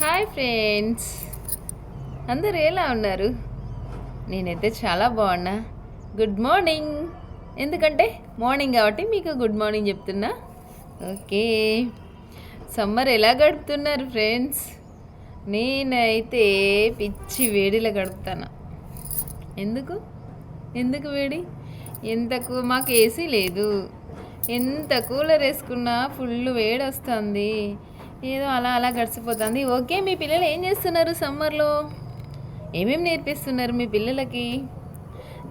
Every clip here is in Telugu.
Hi friends. అందరు ఎలా ఉన్నారు? నేనైతే చాలా బాగున్నా. గుడ్ మార్నింగ్ ఎందుకంటే మార్నింగ్ కాబట్టి మీకు గుడ్ మార్నింగ్ చెప్తున్నా. ఓకే. సమ్మర్ ఎలా గడుపుతున్నారు ఫ్రెండ్స్? నేనైతే పిచ్చి వేడిలో గడుపుతాను. ఎందుకు? ఎందుకు వేడి? ఎంతకు మాకు ఏసీ లేదు. ఎంత కూలర్ వేసుకున్నా ఫుల్ వేడి వస్తుంది. ఏదో అలా అలా గడిచిపోతుంది. ఓకే మీ పిల్లలు ఏం చేస్తున్నారు సమ్మర్లో? ఏమేమి నేర్పిస్తున్నారు మీ పిల్లలకి?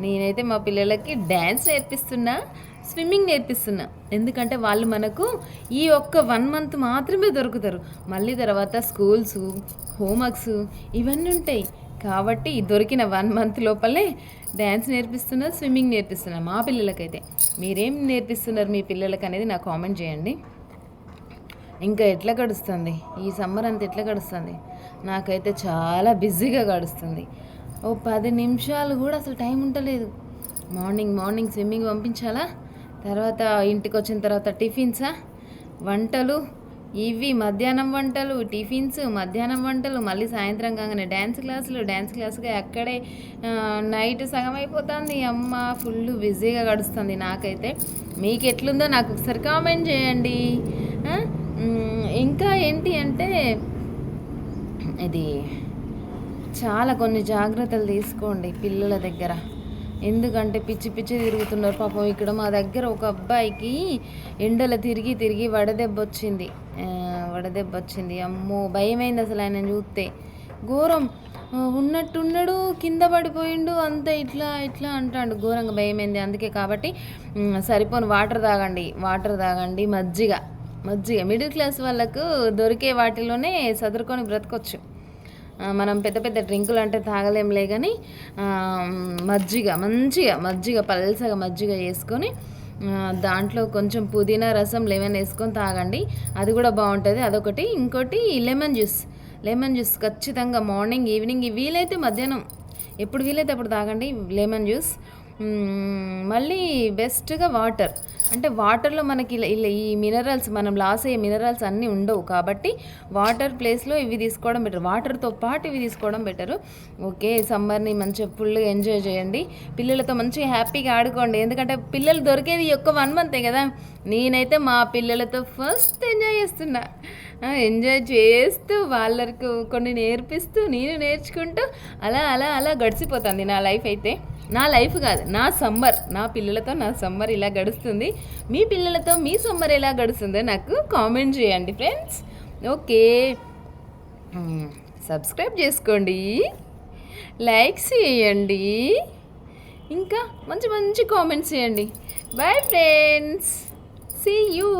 నేనైతే మా పిల్లలకి డ్యాన్స్ నేర్పిస్తున్నా స్విమ్మింగ్ నేర్పిస్తున్నా. ఎందుకంటే వాళ్ళు మనకు ఈ ఒక్క వన్ మంత్ మాత్రమే దొరుకుతారు. మళ్ళీ తర్వాత స్కూల్స్ హోంవర్క్స్ ఇవన్నీ ఉంటాయి. కాబట్టి దొరికిన వన్ మంత్ లోపలే డ్యాన్స్ నేర్పిస్తున్నా స్విమ్మింగ్ నేర్పిస్తున్నా మా పిల్లలకైతే. మీరేం నేర్పిస్తున్నారు మీ పిల్లలకి అనేది నాకు కామెంట్ చేయండి. ఇంకా ఎట్లా గడుస్తుంది? ఈ సమ్మర్ అంతా ఎట్లా గడుస్తుంది? నాకైతే చాలా బిజీగా గడుస్తుంది. ఓ పది నిమిషాలు కూడా అసలు టైం ఉండలేదు. మార్నింగ్ మార్నింగ్ స్విమ్మింగ్ పంపించాలా? తర్వాత ఇంటికి వచ్చిన తర్వాత టిఫిన్సా? వంటలు? ఇవి మధ్యాహ్నం వంటలు టిఫిన్స్ మధ్యాహ్నం వంటలు మళ్ళీ సాయంత్రం కాగానే డ్యాన్స్ క్లాసులు డ్యాన్స్ క్లాసుగా అక్కడే నైట్ సగం అయిపోతుంది. అమ్మ ఫుల్ బిజీగా గడుస్తుంది నాకైతే. మీకు ఎట్లుందో నాకు ఒకసారి కామెంట్ చేయండి. ఇంకా ఏంటి అంటే ఇది చాలా కొన్ని జాగ్రత్తలు తీసుకోండి పిల్లల దగ్గర. ఎందుకంటే పిచ్చి పిచ్చి తిరుగుతున్నారు పాపం ఇక్కడ మా దగ్గర ఒక అబ్బాయికి ఎండలో తిరిగి తిరిగి వడదెబ్బ వచ్చింది వడదెబ్బ వచ్చింది అమ్మో భయమైంది అసలు ఆయన చూస్తే. ఘోరం. ఉన్నట్టున్నాడు కింద పడిపోయిండు అంత ఇట్లా ఇట్లా అంటాడు. ఘోరంగా భయమైంది. అందుకే కాబట్టి సరిపోని వాటర్ తాగండి వాటర్ తాగండి మజ్జిగ. మజ్జిగ మిడిల్ క్లాస్ వాళ్ళకు దొరికే వాటిలోనే సదురుకొని బ్రతకొచ్చు. మనం పెద్ద పెద్ద డ్రింకులు అంటే తాగలేంలే కానీ మజ్జిగ మంచిగా మజ్జిగ పల్సగా మజ్జిగ వేసుకొని దాంట్లో కొంచెం పుదీనా రసం లెమన్ వేసుకొని తాగండి. అది కూడా బాగుంటుంది. అదొకటి. ఇంకోటి లెమన్ జ్యూస్. లెమన్ జ్యూస్ ఖచ్చితంగా మార్నింగ్ ఈవినింగ్ వీలైతే మధ్యాహ్నం. ఎప్పుడు వీలైతే అప్పుడు తాగండి లెమన్ జ్యూస్. మళ్ళీ బెస్ట్గా వాటర్. అంటే వాటర్లో మనకి ఇలా ఇలా ఈ మినరల్స్ మనం లాస్ అయ్యే మినరల్స్ అన్నీ ఉండవు కాబట్టి వాటర్ ప్లేస్లో ఇవి తీసుకోవడం బెటర్. వాటర్తో పాటు ఇవి తీసుకోవడం బెటరు. ఓకే సమ్మర్ని మంచిగా ఫుల్గా ఎంజాయ్ చేయండి. పిల్లలతో మంచిగా హ్యాపీగా ఆడుకోండి. ఎందుకంటే పిల్లలు దొరికేది ఒక్క వన్ మంతే కదా. నేనైతే మా పిల్లలతో ఫస్ట్ ఎంజాయ్ చేస్తున్నా. ఎంజాయ్ చేస్తూ వాళ్ళకు కొన్ని నేర్పిస్తూ నేను నేర్చుకుంటూ అలా అలా అలా గడిచిపోతుంది నా లైఫ్ అయితే. నా లైఫ్ కాదు నా సమ్మర్ నా పిల్లలతో నా సమ్మర్ ఇలా గడుస్తుంది. మీ పిల్లలతో మీ సమ్మర్ ఎలా గడుస్తుందో నాకు కామెంట్ చేయండి ఫ్రెండ్స్ ఓకే సబ్స్క్రైబ్ చేసుకోండి. లైక్స్ చేయండి. ఇంకా మంచి మంచి కామెంట్స్ చేయండి. Bye friends see you